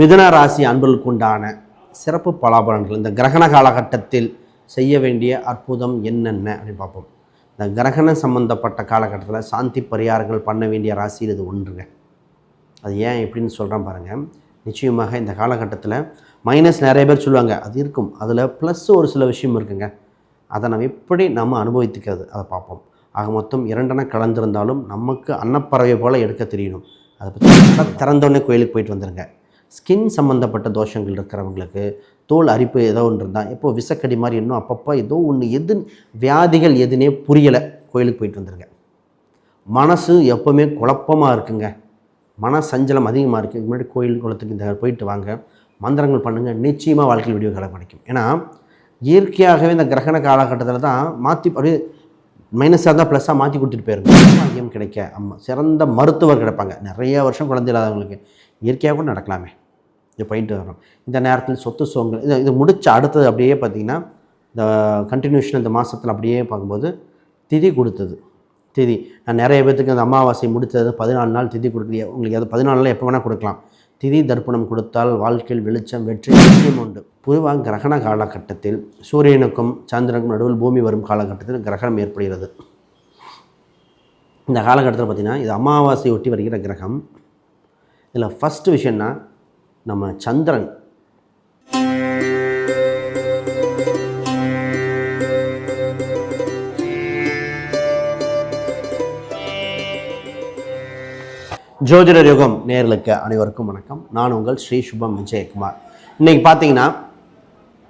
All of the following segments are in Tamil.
மிதன ராசி அன்பர்களுக்கு உண்டான சிறப்பு பலாபலன்கள். இந்த கிரகண காலகட்டத்தில் செய்ய வேண்டிய அற்புதம் என்னென்ன அப்படின்னு பார்ப்போம். இந்த கிரகணம் சம்பந்தப்பட்ட காலகட்டத்தில் சாந்தி பரிகாரங்கள் பண்ண வேண்டிய ராசியில் இது ஒன்றுங்க. அது ஏன் எப்படின்னு சொல்கிறேன் பாருங்கள் நிச்சயமாக இந்த காலகட்டத்தில் மைனஸ் நிறைய பேர் சொல்லுவாங்க அது இருக்கும். அதில் ப்ளஸ் ஒரு சில விஷயம் இருக்குங்க. அதை நம்ம எப்படி நம்ம அனுபவித்துக்கிறது? அதை பார்ப்போம். ஆக மொத்தம் இரண்டென கலந்திருந்தாலும் நமக்கு அன்னப்பறவை போல் எடுக்க தெரியணும் அதை பற்றி திறந்தோடனே கோயிலுக்கு போயிட்டு வந்துடுங்க ஸ்கின் சம்மந்தப்பட்ட தோஷங்கள் இருக்கிறவங்களுக்கு தோல் அரிப்பு ஏதோ ஒன்று இருந்தால் இப்போ விசக்கடி மாதிரி இன்னும் அப்பப்போ ஏதோ ஒன்று எது வியாதிகள் எதுனே புரியலை கோயிலுக்கு போயிட்டு வந்துடுங்க மனசு எப்போவுமே குழப்பமாக இருக்குங்க. மன சஞ்சலம் அதிகமாக இருக்குது இதுக்கு முன்னாடி கோயில் குளத்துக்கு இந்த போயிட்டு வாங்க. மந்திரங்கள் பண்ணுங்கள் நிச்சயமாக வாழ்க்கையில் விடிவு காலம் கிடைக்கும். ஏன்னா இயற்கையாகவே இந்த கிரகண காலகட்டத்தில் தான் மாற்றி அப்படியே மைனஸாக இருந்தால் ப்ளஸ்ஸாக மாற்றி கொடுத்துட்டு போயிருங்க. பாக்கியம் கிடைக்க. அம்மா சிறந்த மருத்துவர் கிடைப்பாங்க. நிறைய வருஷம் குழந்தை இல்லாதவங்களுக்கு இயற்கையாக கூட நடக்கலாமே. இது போயிட்டு வரோம் இந்த நேரத்தில் சொத்து சோங்கள் இது இது முடிச்ச அடுத்தது அப்படியே பார்த்திங்கன்னா இந்த கண்டினியூஷன் இந்த மாதத்தில் அப்படியே பார்க்கும்போது திதி கொடுத்தது. திதி. நான் நிறைய பேர்த்துக்கு அந்த அமாவாசை முடித்தது பதினாலு நாள் திதி கொடுக்கலையே. உங்களுக்கு அது பதினாலு நாள் எப்போ வேணால் கொடுக்கலாம். திதி தர்ப்பணம் கொடுத்தால் வாழ்க்கையில் வெளிச்சம் வெற்றி நிச்சயம் உண்டு. பொதுவாக கிரகண காலகட்டத்தில் சூரியனுக்கும் சந்திரனுக்கும் நடுவில் பூமி வரும் காலகட்டத்தில் கிரகணம் ஏற்படுகிறது. இந்த காலகட்டத்தில் பார்த்திங்கன்னா இது அமாவாசை ஒட்டி வருகிற கிரகம். இதில் ஃபஸ்ட்டு விஷயம்னா நம்ம சந்திரன். ஜோதிடர் யுகம் நேர்களுக்கு அனைவருக்கும் வணக்கம். நான் உங்கள் ஸ்ரீ சுபம் விஜயகுமார். இன்றைக்கி பார்த்தீங்கன்னா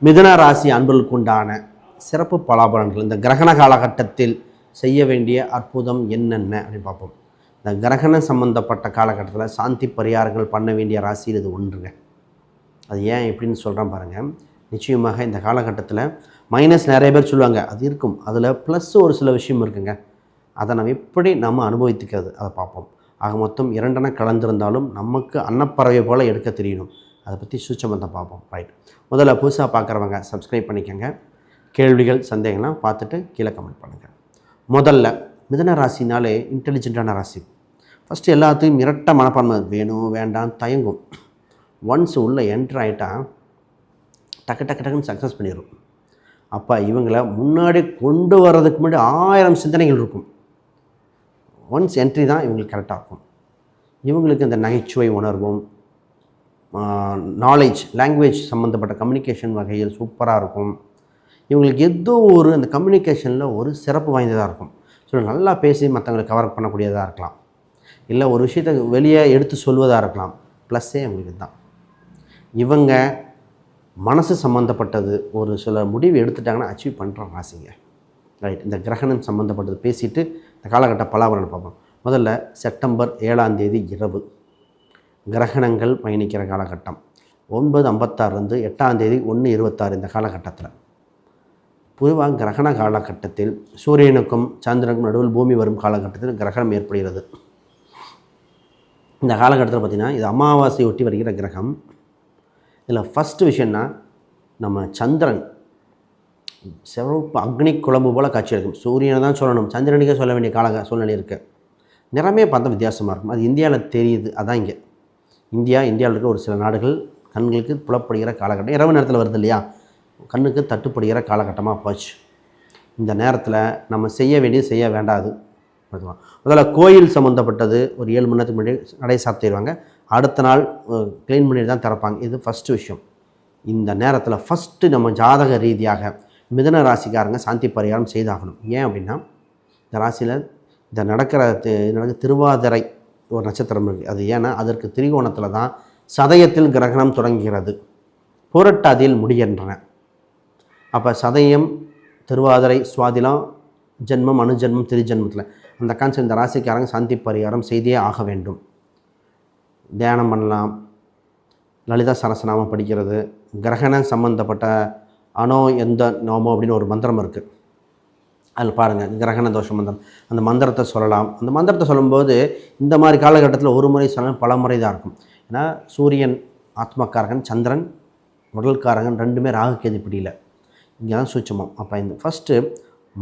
மிதுன ராசி அன்பர்களுக்கு உண்டான சிறப்பு பலாபலன்கள். இந்த கிரகண காலகட்டத்தில் செய்ய வேண்டிய அற்புதம் என்னென்ன அப்படின்னு பார்ப்போம். இந்த கிரகணம் சம்பந்தப்பட்ட காலகட்டத்தில் சாந்தி பரிகாரங்கள் பண்ண வேண்டிய ராசியில் இது ஒன்றுங்க. அது ஏன் எப்படின்னு சொல்கிறேன் பாருங்கள் நிச்சயமாக இந்த காலகட்டத்தில் மைனஸ் நிறைய பேர் சொல்லுவாங்க அது இருக்கும். அதில் ப்ளஸ் ஒரு சில விஷயம் இருக்குங்க. அதை நம்ம எப்படி நம்ம அனுபவித்துக்கிறது? அதை பார்ப்போம். ஆக மொத்தம் இரண்டென கலந்திருந்தாலும் நமக்கு அன்னப்பறவை போல் எடுக்க தெரியணும் அதை பற்றி சூச்சமத்தை பார்ப்போம். ரைட் முதல்ல புதுசாக பார்க்குறவங்க சப்ஸ்கிரைப் பண்ணிக்கோங்க. கேள்விகள் சந்தேகம்லாம் பார்த்துட்டு கீழே கமெண்ட் பண்ணுங்கள் முதல்ல மிதன ராசினாலே இன்டெலிஜென்ட்டான ராசி. ஃபஸ்ட்டு எல்லாத்தையும் இரட்ட மனப்பான்மை வேணும் வேண்டாம் தயங்கும். ஒன்ஸ் உள்ளே என்ட்ரு ஆகிட்டால் டக்கு டக்கு டக்குன்னு சக்ஸஸ் பண்ணிடும் அப்போ இவங்களை முன்னாடி கொண்டு வர்றதுக்கு முன்னாடி ஆயிரம் சிந்தனைகள் இருக்கும். ஒன்ஸ் என்ட்ரி தான் இவங்களுக்கு கரெக்டாக இருக்கும். இவங்களுக்கு இந்த நகைச்சுவை உணர்வும் நாலேஜ் லாங்குவேஜ் சம்மந்தப்பட்ட கம்யூனிகேஷன் வகையில் சூப்பராக இருக்கும். இவங்களுக்கு ஏதோ ஒரு அந்த கம்யூனிகேஷனில் ஒரு சிறப்பு வாய்ந்ததாக இருக்கும். ஸோ நல்லா பேசி மற்றவங்களை கவர் பண்ணக்கூடியதாக இருக்கலாம். இல்லை ஒரு விஷயத்தை வெளியே எடுத்து சொல்வதாக இருக்கலாம். ப்ளஸ்ஸே அவங்களுக்கு தான். இவங்க மனசு சம்மந்தப்பட்டது ஒரு சில முடிவு எடுத்துட்டாங்கன்னா அச்சீவ் பண்ணுற ஆசைங்க. ரைட் இந்த கிரகணம் சம்மந்தப்பட்டது பேசிட்டு இந்த காலகட்ட பலாபலன் பார்ப்போம். முதல்ல செப்டம்பர் ஏழாம் தேதி இரவு. கிரகணங்கள் பயணிக்கிற காலகட்டம். ஒன்பது ஐம்பத்தாறுலேருந்து எட்டாம் தேதி ஒன்று இருபத்தாறு இந்த காலகட்டத்தில். பொதுவாக கிரகண காலகட்டத்தில் சூரியனுக்கும் சந்திரனுக்கும் நடுவில் பூமி வரும் காலகட்டத்தில் கிரகணம் ஏற்படுகிறது. இந்த காலகட்டத்தில் பார்த்திங்கன்னா இது அமாவாசை ஒட்டி வருகிற கிரகம். இதில் ஃபஸ்ட்டு விஷயம்னா நம்ம சந்திரன். சிவப்பு அக்னி குழம்பு போல் காட்சி இருக்கும் சூரியனை தான் சொல்லணும். சந்திரனுக்கே சொல்ல வேண்டிய கால சூழ்நிலை இருக்குது நிறமே பார்த்தா வித்தியாசமாக இருக்கும். அது இந்தியாவில் தெரியுது. அதான் இங்கே. இந்தியா இந்தியாவில் இருக்க ஒரு சில நாடுகள் கண்களுக்கு புலப்படுகிற காலகட்டம். இரவு நேரத்தில் வருது இல்லையா? கண்ணுக்கு தட்டுப்படுகிற காலகட்டமாக போச்சு. இந்த நேரத்தில் நம்ம செய்ய வேண்டியது செய்ய வேண்டாது. அதுதான் முதல்ல கோயில் சம்மந்தப்பட்டது ஒரு ஏழு மணி நேரத்துக்கு முன்னாடி நடை சாத்திடுவாங்க. அடுத்த நாள் க்ளீன் பண்ணிட்டு தான் திறப்பாங்க. இது ஃபஸ்ட்டு விஷயம். இந்த நேரத்தில் ஃபஸ்ட்டு நம்ம ஜாதக ரீதியாக மிதன ராசிக்காரங்க சாந்தி பரிகாரம் செய்தாகணும். ஏன் அப்படின்னா இந்த ராசியில் இந்த நடக்கிற தி- நடக்க திருவாதிரை ஒரு நட்சத்திரம் இருக்குது அது ஏன்னா அதற்கு திரிகோணத்தில் தான் சதயத்தில் கிரகணம் தொடங்குகிறது. புரட்டாதியில் முடிகின்றன. அப்போ சதயம் திருவாதிரை சுவாதிலம் ஜென்மம் அணுஜென்மம் திருஜென்மத்தில். அந்த கான்சர் இந்த ராசிக்காரங்க சாந்தி பரிகாரம் செய்தே ஆக வேண்டும். தியானம் பண்ணலாம். லலிதா சரசநாமம் படிக்கிறது. கிரகணம் சம்மந்தப்பட்ட அனோ எந்த நோமோ அப்படின்னு ஒரு மந்திரம் இருக்குது அதில் பாருங்கள் கிரகண தோஷ மந்திரம். அந்த மந்திரத்தை சொல்லலாம். அந்த மந்திரத்தை சொல்லும்போது இந்த மாதிரி காலகட்டத்தில் ஒரு முறை சொல்லலாம் பல முறை தான் இருக்கும். ஏன்னா சூரியன் ஆத்மக்காரகன் சந்திரன் உடல்காரகன் ரெண்டுமே ராகுகேது பிடியில். இங்கே தான் சூச்சமம் அப்போ இந்த ஃபஸ்ட்டு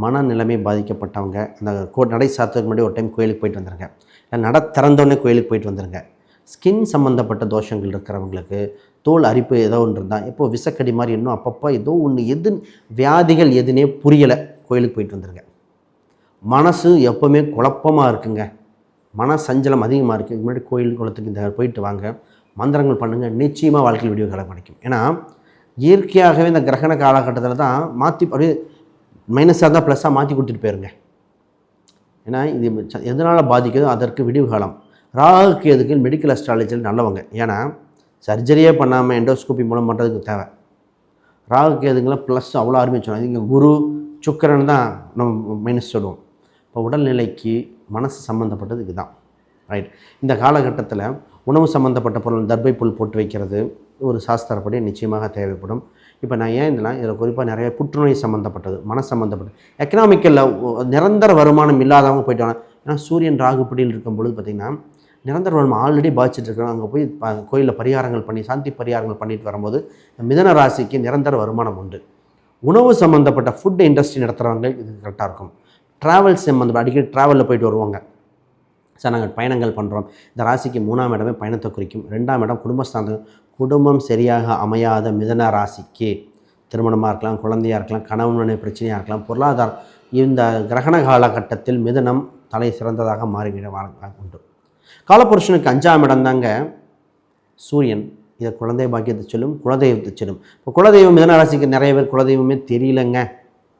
மனநிலைமை பாதிக்கப்பட்டவங்க அந்த கோ நடை சாத்துறதுக்கு முன்னாடி ஒரு டைம் கோயிலுக்கு போயிட்டு வந்துருங்க. இல்லை நட திறந்தோடனே கோயிலுக்கு போயிட்டு வந்துருங்க. ஸ்கின் சம்மந்தப்பட்ட தோஷங்கள் இருக்கிறவங்களுக்கு தோல் அரிப்பு ஏதோ ஒன்று இருந்தால் இப்போ விசக்கடி மாதிரி இன்னும் அப்பப்போ ஏதோ ஒன்று எது வியாதிகள் எதுனே புரியலை கோயிலுக்கு போயிட்டு வந்துருங்க. மனசு எப்போவுமே குழப்பமாக இருக்குங்க. மன சஞ்சலம் அதிகமாக இருக்குது இது முன்னாடி கோயில் குளத்துக்கு இந்த போயிட்டு வாங்க. மந்திரங்கள் பண்ணுங்கள் நிச்சயமாக வாழ்க்கையில் விடிவு கிடைக்கும் ஏன்னா இயற்கையாகவே இந்த கிரகண காலகட்டத்தில் தான் மாற்றி அப்படியே மைனஸாக இருந்தால் ப்ளஸ்ஸாக மாற்றி கொடுத்துட்டு போயிருங்க. ஏன்னா இது எதனால் பாதிக்குதோ அதற்கு விடிவு காலம். ராகு மெடிக்கல் அஸ்ட்ராலஜியில் நல்லவங்க. ஏன்னா சர்ஜரியே பண்ணாமல் எண்டோஸ்கோபி மூலம் பண்ணுறதுக்கு தேவை. ராகுக்கு எதுங்களாம் ப்ளஸ் அவ்வளோ அருமையாக சொன்னாங்க இங்கே குரு சுக்கரன் தான் நம்ம மைனஸ் சொல்லுவோம். இப்போ உடல்நிலைக்கு மனசு சம்மந்தப்பட்டது இதுதான். ரைட் இந்த காலகட்டத்தில் உணவு சம்மந்தப்பட்ட பொருள் தர்பை புல் போட்டு வைக்கிறது ஒரு சாஸ்திரப்படி நிச்சயமாக தேவைப்படும். இப்போ நான் ஏன் இதெல்லாம் இதில் குறிப்பாக நிறைய புற்றுநோய் சம்மந்தப்பட்டது மன சம்மந்தப்பட்டது எக்கனாமிக்கலில் நிரந்தர வருமானம் இல்லாதவங்க போயிட்டாங்க. ஏன்னா சூரியன் ராகுப்படியில் இருக்கும் பொழுது பார்த்திங்கன்னா நிரந்தர வருமானம் ஆல்ரெடி பாதிச்சுட்டு இருக்கிறோம் அங்கே போய் கோயிலில் பரிகாரங்கள் பண்ணி சாந்தி பரிகாரங்கள் பண்ணிட்டு வரும்போது மிதன ராசிக்கு நிரந்தர வருமானம் உண்டு. உணவு சம்மந்தப்பட்ட ஃபுட் இண்டஸ்ட்ரி நடத்துகிறவங்க இது கரெக்டாக இருக்கும். ட்ராவல் சம்மந்தப்பட்ட அடிக்கடி ட்ராவலில் போயிட்டு வருவாங்க. சார் நாங்கள் பயணங்கள் பண்ணுறோம் இந்த ராசிக்கு மூணாம் இடமே பயணத்தை குறிக்கும். ரெண்டாம் இடம் குடும்பஸ்தானம் குடும்பம் சரியாக அமையாத மிதன ராசிக்கு திருமணமாக இருக்கலாம் குழந்தையாக இருக்கலாம் கணவனுடைய பிரச்சனையாக இருக்கலாம் பொருளாதாரம் இந்த கிரகண காலகட்டத்தில் மிதனம் தலை சிறந்ததாக மாறிவிட வா- உண்டு. காலபுருஷனுக்கு அஞ்சாம் இடம் தாங்க சூரியன். இதை குழந்தை பாக்கியத்தை சொல்லும் குலதெய்வத்தை சொல்லும். இப்போ குலதெய்வம் மிதன ராசிக்கு நிறைய பேர் குலதெய்வமே தெரியலங்க.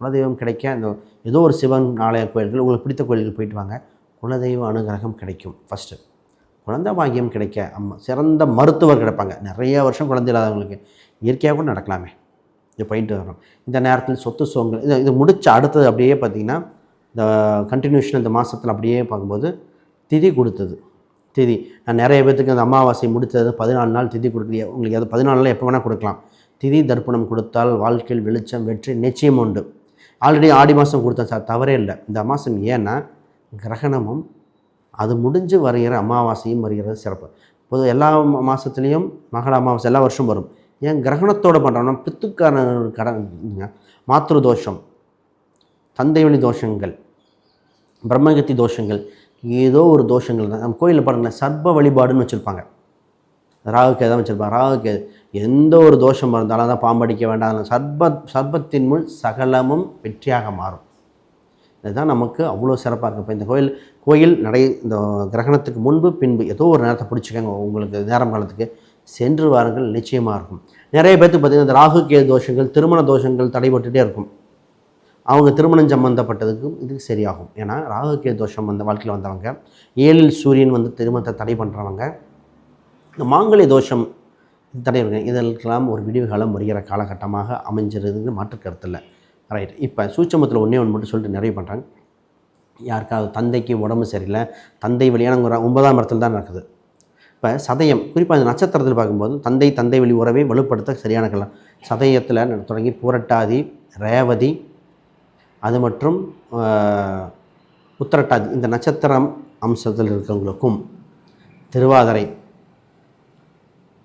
குலதெய்வம் கிடைக்க அந்த ஏதோ ஒரு சிவன் ஆலய கோயில்கள் உங்களுக்கு பிடித்த கோயிலுக்கு போயிட்டு வாங்க. குலதெய்வ அனுகிரகம் கிடைக்கும் ஃபஸ்ட்டு குழந்தை பாக்கியம் கிடைக்க அம்மா சிறந்த மருத்துவர் கிடைப்பாங்க. நிறைய வருஷம் குழந்தை இல்லாதவங்களுக்கு இயற்கையாக கூட நடக்கலாமே. இது போயிட்டு வரோம் இந்த நேரத்தில் சொத்து சோங்கள் இது இது முடிச்ச அடுத்தது அப்படியே பார்த்தீங்கன்னா இந்த கண்டினியூஷன் இந்த மாதத்தில் அப்படியே பார்க்கும்போது திதி கொடுத்தது. திதி. நான் நிறைய பேர்த்துக்கு அந்த அமாவாசை முடித்தது பதினாலு நாள் திதி கொடுக்கலையே. உங்களுக்கு அது பதினாலு நாள் எப்போ வேணால் கொடுக்கலாம். திதி தர்ப்பணம் கொடுத்தால் வாழ்க்கையில் வெளிச்சம் வெற்றி நிச்சயம் உண்டு. ஆல்ரெடி ஆடி மாதம் கொடுத்தேன் சார். தவறே இல்லை. இந்த மாதம் ஏன்னா கிரகணமும் அது முடிஞ்சு வருகிற அமாவாசையும் வருகிறது சிறப்பு. பொது எல்லா மாதத்துலேயும் மகள அமாவாசை எல்லா வருஷம் வரும். ஏன் கிரகணத்தோடு பண்ணுறோம்னா பித்துக்கான கடன் மாத்திரு தோஷம் தந்தைவழி தோஷங்கள் பிரம்மகத்தி தோஷங்கள் ஏதோ ஒரு தோஷங்கள் தான். நம்ம கோயிலில் பாருங்களேன் சர்ப்ப வழிபாடுன்னு வச்சுருப்பாங்க. ராகுக்கு தான் வச்சுருப்பாங்க. ராகுக்கு எந்த ஒரு தோஷம் இருந்தாலும் தான் பாம்படிக்க வேண்டாம். சர்ப சர்பத்தின் முன் சகலமும் வெற்றியாக மாறும். இதுதான் நமக்கு அவ்வளோ சிறப்பாக இருக்கும். இப்போ இந்த கோயில் கோயில் நடை இந்த கிரகணத்துக்கு முன்பு பின்பு ஏதோ ஒரு நேரத்தை பிடிச்சிக்கங்க உங்களுக்கு நேரம் காலத்துக்கு. சென்று வாருங்கள் நிச்சயமாக இருக்கும். நிறைய பேர்த்துக்கு பார்த்தீங்கன்னா இந்த ராகு கே தோஷங்கள் திருமண தோஷங்கள் தடைபட்டுகிட்டே இருக்கும். அவங்க திருமணம் சம்மந்தப்பட்டதுக்கும் இது சரியாகும். ஏன்னா ராகு கே தோஷம் வந்த வாழ்க்கையில் வந்தவங்க ஏழில் சூரியன் வந்து திருமணத்தை தடை பண்ணுறவங்க இந்த மாங்கல்ய தோஷம் தடை இருக்கு. இதற்கெல்லாம் ஒரு விடிவு காலம் வருகிற காலகட்டமாக அமைஞ்சிருதுன்னு மாற்று கருத்து இல்லை. ரைட் இப்போ சூட்சமத்தில் ஒன்றே ஒன்று மட்டும் சொல்லிட்டு நிறைய பண்ணுறாங்க யாருக்காவது தந்தைக்கு உடம்பு சரியில்லை தந்தை வழியான ஒரு ஒன்பதாம் இடத்துல தான் நடக்குது. இப்போ சதயம் குறிப்பாக இந்த நட்சத்திரத்தில் பார்க்கும்போது தந்தை தந்தை வழி உறவை வலுப்படுத்த சரியான கலாம் சதயத்தில் தொடங்கி பூரட்டாதி ரேவதி அது மற்றும் உத்தரட்டாதி உத்திரட்டாதி இந்த நட்சத்திரம் அம்சத்தில் இருக்கிறவங்களுக்கும் திருவாதிரை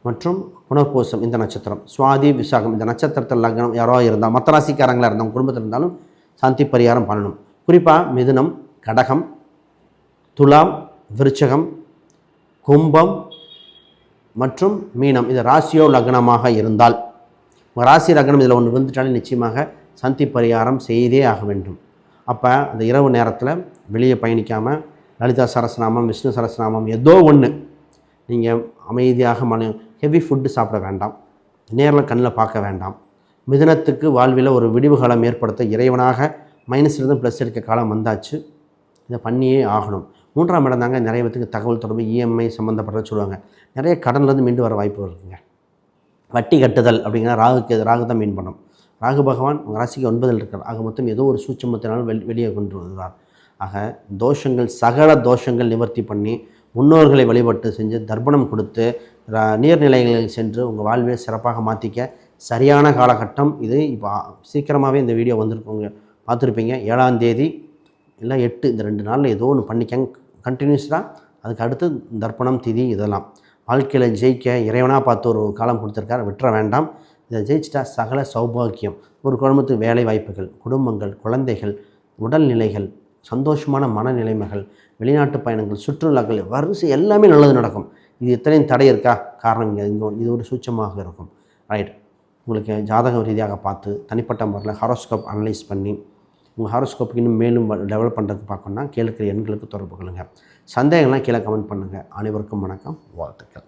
மற்றும் புனர்பூசம் இந்த நட்சத்திரம். சுவாதி விசாகம் இந்த நட்சத்திரத்தில் லக்னம் யாரோ இருந்தால் மற்ற ராசிக்காரங்களாக இருந்தால் குடும்பத்தில் இருந்தாலும் சாந்தி பரிகாரம் பண்ணணும். குறிப்பாக மிதுனம் கடகம் துலாம் விருச்சகம் கும்பம் மற்றும் மீனம். இது ராசியோ லக்னமாக இருந்தால். உங்கள் ராசி லக்னம் இதில் ஒன்று வந்துட்டாலே நிச்சயமாக சந்தி பரிகாரம் செய்தே ஆக வேண்டும். அப்போ அந்த இரவு நேரத்தில் வெளியே பயணிக்காமல் லலிதா சரஸ்நாமம் விஷ்ணு சரஸ்நாமம் ஏதோ ஒன்று நீங்கள் அமைதியாக மன ஹெவி ஃபுட்டு சாப்பிட வேண்டாம். நேரில் கண்ணில் பார்க்க வேண்டாம். மிதனத்துக்கு வாழ்வில் ஒரு விடிவு காலம் ஏற்படுத்த இறைவனாக மைனஸ்லேருந்து ப்ளஸ் எடுக்க காலம் வந்தாச்சு. இதை பண்ணியே ஆகணும். மூன்றாம் இடம் தாங்க நிறைய பேத்துக்கு தகவல் தொடர்பு இஎம்ஐ சம்மந்தப்பட்டது சொல்லுவாங்க. நிறைய கடன்லேருந்து மீண்டு வர வாய்ப்பு இருக்குங்க வட்டி கட்டுதல் அப்படிங்கிற ராகுக்கு ராகு தான் மீன் பண்ணும் ராகு பகவான் உங்கள் ராசிக்கு ஒன்பதில் இருக்கிறார். ஆக மொத்தம் ஏதோ ஒரு சூட்சமத்தினாலும் வெளி வெளியே கொண்டு வருவார். ஆக தோஷங்கள் சகல தோஷங்கள் நிவர்த்தி பண்ணி முன்னோர்களை வழிபட்டு செஞ்சு தர்ப்பணம் கொடுத்து நீர்நிலைகளில் சென்று உங்கள் வாழ்வை சிறப்பாக மாற்றிக்க சரியான காலகட்டம் இது. இப்போ சீக்கிரமாகவே இந்த வீடியோ வந்திருக்கோங்க. பார்த்துருப்பீங்க. ஏழாம் தேதி இல்லை எட்டு இந்த ரெண்டு நாளில் ஏதோ ஒன்று பண்ணிக்கங்க. கண்டினியூஸாக அதுக்கு அடுத்து தர்ப்பணம் திதி இதெல்லாம். வாழ்க்கையில் ஜெயிக்க இறைவனாக பார்த்து ஒரு காலம் கொடுத்துருக்காரு. விட்டுற வேண்டாம். இதை ஜெயிச்சிட்டா சகல சௌபாக்கியம். ஒரு குடும்பத்துக்கு வேலை வாய்ப்புகள் குடும்பங்கள் குழந்தைகள் உடல்நிலைகள் சந்தோஷமான மனநிலைமைகள் வெளிநாட்டு பயணங்கள் சுற்றுலாக்கள் வரிசை எல்லாமே நல்லது நடக்கும். இது எத்தனையும் தடை இருக்கா காரணம் இங்கே இங்கே இது ஒரு சூட்சமாக இருக்கும். ரைட் உங்களுக்கு ஜாதக ரீதியாக பார்த்து தனிப்பட்ட முறையில் ஹாரோஸ்கோப் அனலைஸ் பண்ணி உங்கள் ஹாரோஸ்கோப்புக்கு இன்னும் மேலும் டெவலப் பண்ணுறதுக்கு பார்க்கணும்னா கேளுக்கிற எண்களுக்கு தொடர்பு கொள்ளுங்கள் சந்தேகம்லாம் கீழே கமெண்ட் பண்ணுங்கள் அனைவருக்கும் வணக்கம். வாழ்த்துக்கள்.